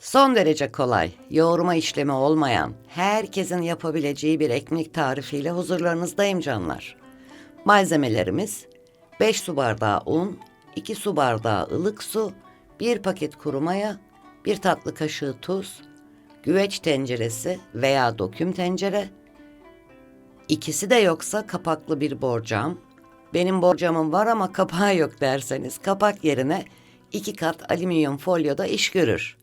Son derece kolay, yoğurma işlemi olmayan, herkesin yapabileceği bir ekmek tarifiyle huzurlarınızdayım canlar. Malzemelerimiz 5 su bardağı un, 2 su bardağı ılık su, 1 paket kuru maya, 1 tatlı kaşığı tuz, güveç tenceresi veya doküm tencere, İkisi de yoksa kapaklı bir borcam. Benim borcamım var ama kapağı yok derseniz kapak yerine iki kat alüminyum folyoda iş görür.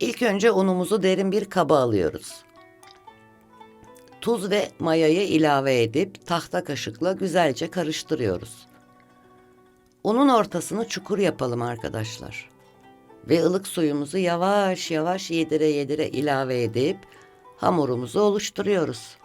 İlk önce unumuzu derin bir kaba alıyoruz. Tuz ve mayayı ilave edip tahta kaşıkla güzelce karıştırıyoruz. Unun ortasını çukur yapalım arkadaşlar. Ve ılık suyumuzu yavaş yavaş yedire yedire ilave edip hamurumuzu oluşturuyoruz.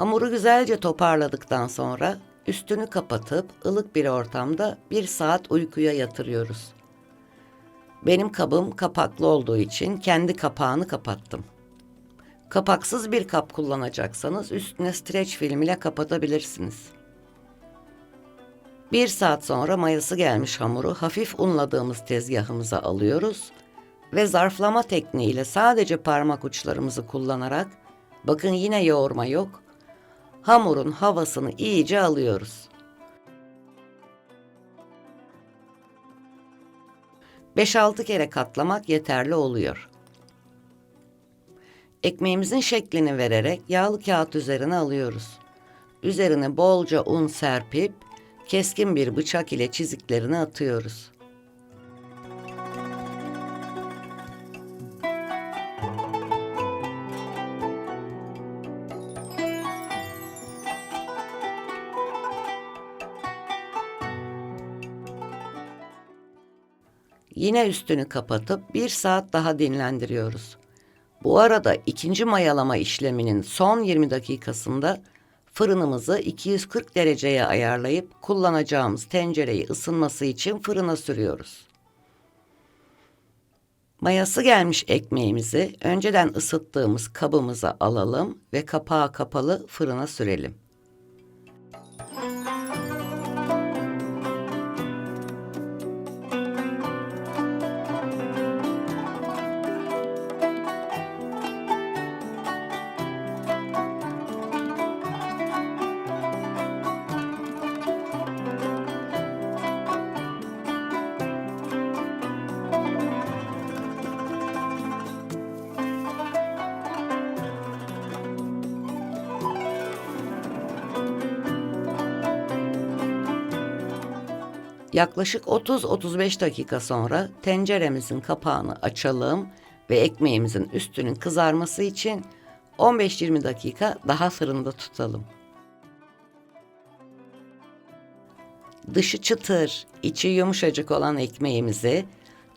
Hamuru güzelce toparladıktan sonra üstünü kapatıp ılık bir ortamda bir saat uykuya yatırıyoruz. Benim kabım kapaklı olduğu için kendi kapağını kapattım. Kapaksız bir kap kullanacaksanız üstüne streç film ile kapatabilirsiniz. Bir saat sonra mayası gelmiş hamuru hafif unladığımız tezgahımıza alıyoruz ve zarflama tekniğiyle sadece parmak uçlarımızı kullanarak bakın yine yoğurma yok hamurun havasını iyice alıyoruz. 5-6 kere katlamak yeterli oluyor. Ekmeğimizin şeklini vererek yağlı kağıt üzerine alıyoruz. Üzerine bolca un serpip keskin bir bıçak ile çiziklerini atıyoruz. Yine üstünü kapatıp bir saat daha dinlendiriyoruz. Bu arada ikinci mayalama işleminin son 20 dakikasında fırınımızı 240 dereceye ayarlayıp kullanacağımız tencereyi ısınması için fırına sürüyoruz. Mayası gelmiş ekmeğimizi önceden ısıttığımız kabımıza alalım ve kapağı kapalı fırına sürelim. Yaklaşık 30-35 dakika sonra tenceremizin kapağını açalım ve ekmeğimizin üstünün kızarması için 15-20 dakika daha fırında tutalım. Dışı çıtır, içi yumuşacık olan ekmeğimizi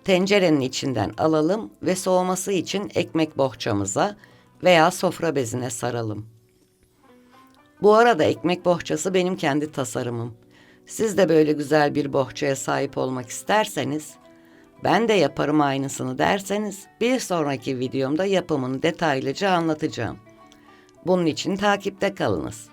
tencerenin içinden alalım ve soğuması için ekmek bohçamıza veya sofra bezine saralım. Bu arada ekmek bohçası benim kendi tasarımım. Siz de böyle güzel bir bohçaya sahip olmak isterseniz, ben de yaparım aynısını derseniz bir sonraki videomda yapımını detaylıca anlatacağım. Bunun için takipte kalınız.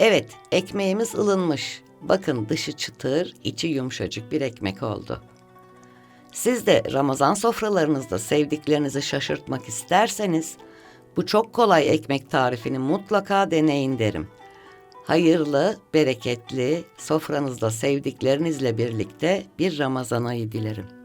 Evet, ekmeğimiz ılınmış. Bakın dışı çıtır, içi yumuşacık bir ekmek oldu. Siz de Ramazan sofralarınızda sevdiklerinizi şaşırtmak isterseniz bu çok kolay ekmek tarifini mutlaka deneyin derim. Hayırlı, bereketli, sofranızda sevdiklerinizle birlikte bir Ramazan ayı dilerim.